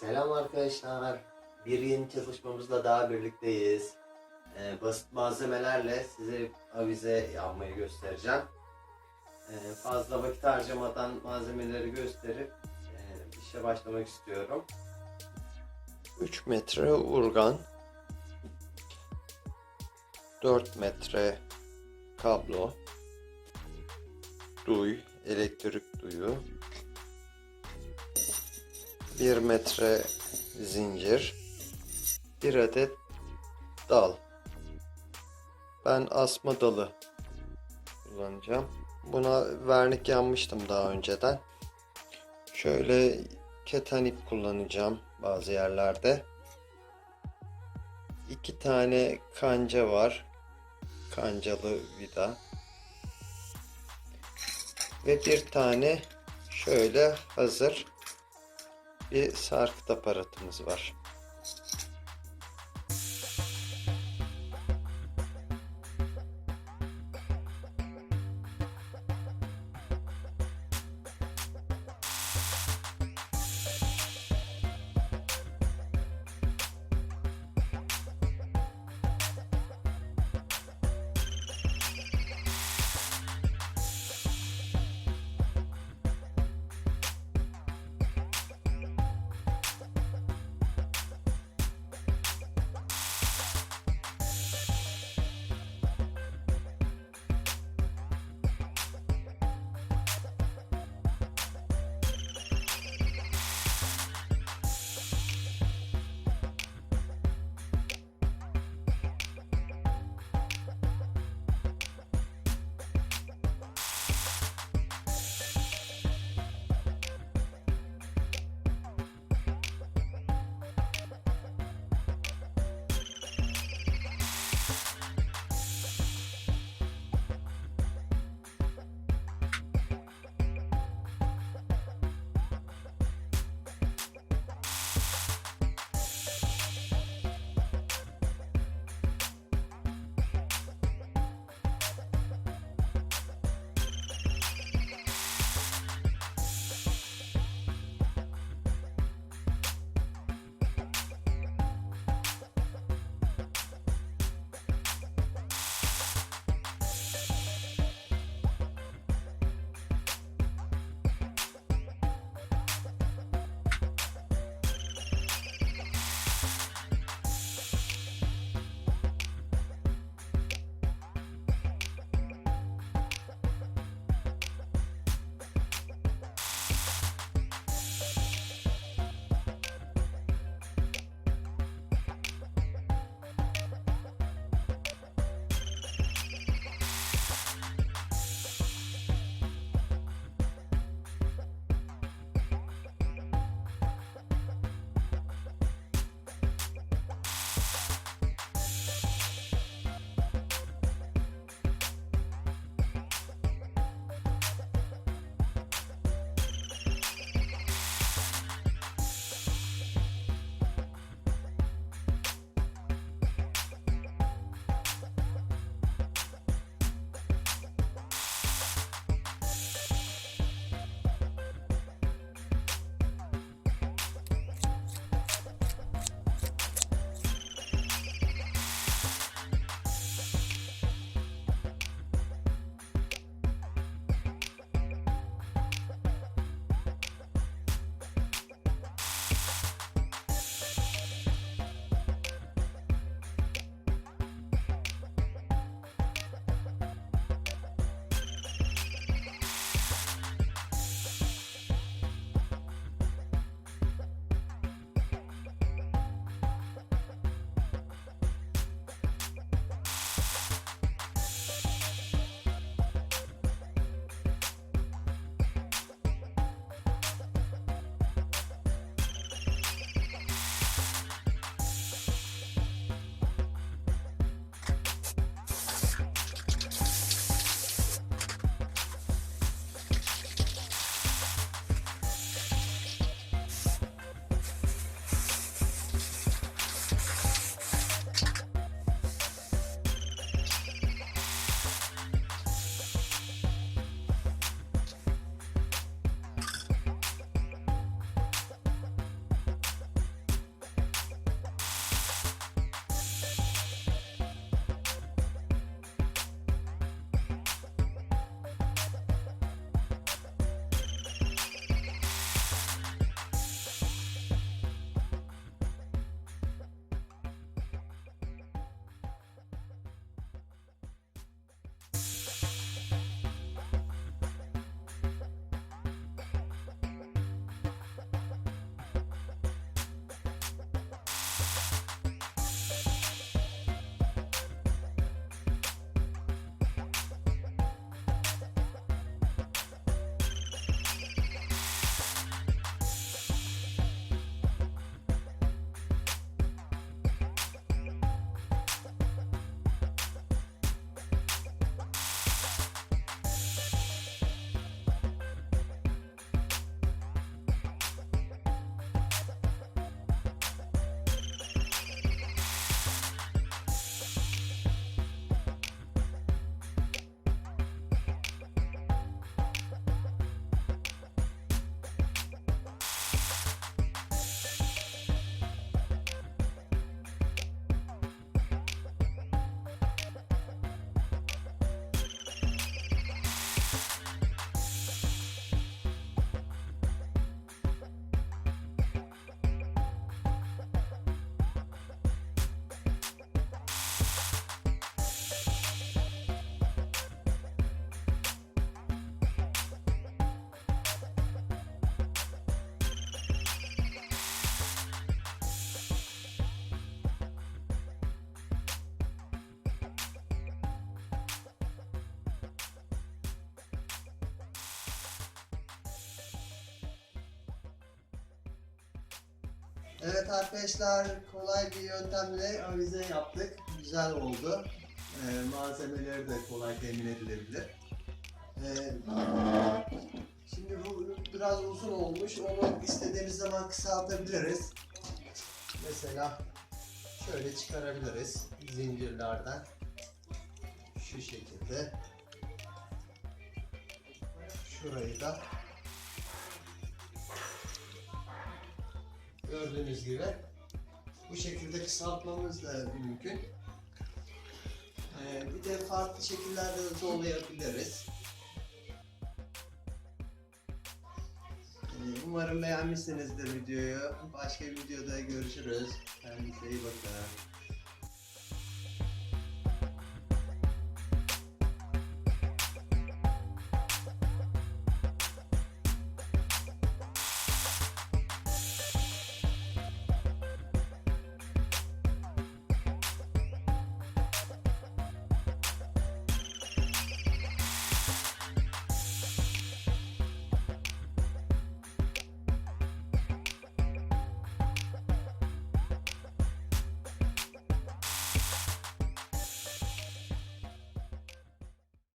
Selam arkadaşlar. Bir yeni çalışmamızla daha birlikteyiz. Ee, basit malzemelerle size avize yapmayı göstereceğim. Ee, fazla vakit harcamadan malzemeleri gösterip e, işe başlamak istiyorum. 3 metre urgan, 4 metre kablo, duy, elektrik duyu, 1 metre zincir, 1 adet dal. Ben asma dalı kullanacağım. Buna vernik yanmıştım daha önceden. Şöyle keten ip kullanacağım bazı yerlerde. İki tane kanca var. Kancalı vida. Ve bir tane şöyle hazır bir sarkıt aparatımız var. Evet arkadaşlar kolay bir yöntemle avize yaptık. Güzel oldu. Ee, malzemeleri de kolay temin edilebilir. Ee, şimdi bu biraz uzun olmuş. Onu istediğimiz zaman kısaltabiliriz. Mesela şöyle çıkarabiliriz zincirlerden. Şu şekilde. Şurayı da gördüğünüz gibi bu şekilde kısaltmamız da mümkün. Ee, bir de farklı şekillerde de dolayabiliriz. Ee, umarım beğenmişsinizdir videoyu. Başka bir videoda görüşürüz. Kendinize iyi bakın.